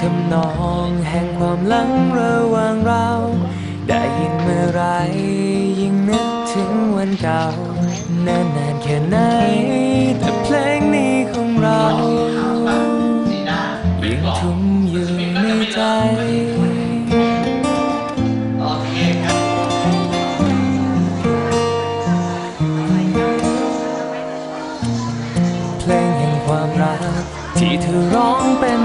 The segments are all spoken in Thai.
ทำนองแห่งความหลังระหว่างเรา ได้ยินเมื่อไรยิ่งนึกถึงวันเก่านานนานแค่ไหน แต่เพลงนี้ของเรายังทุ่มอยู่ในใจเพลงแห่งความรักที่เธอร้องเป็น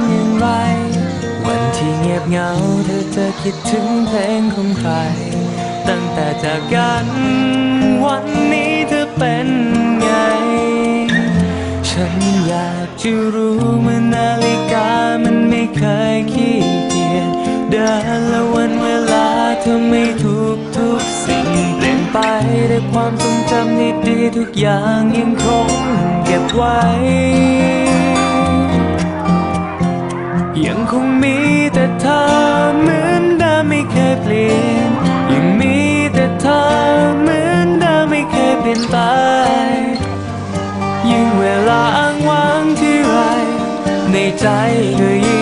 เงียบเหงาเธอจะคิดถึงเพลงของใคร ตั้งแต่จากกันวันนี้เธอเป็นไง ฉันอยากจะรู้เมื่อนาฬิกามันไม่เคยขี้เกียจเดินและวันเวลาเธอไม่ทุกทุกสิ่งเปลี่ยนไปแต่ความทรงจำที่ดีทุกอย่างยังคงเก็บไว้ ยังคงมี 内在的音。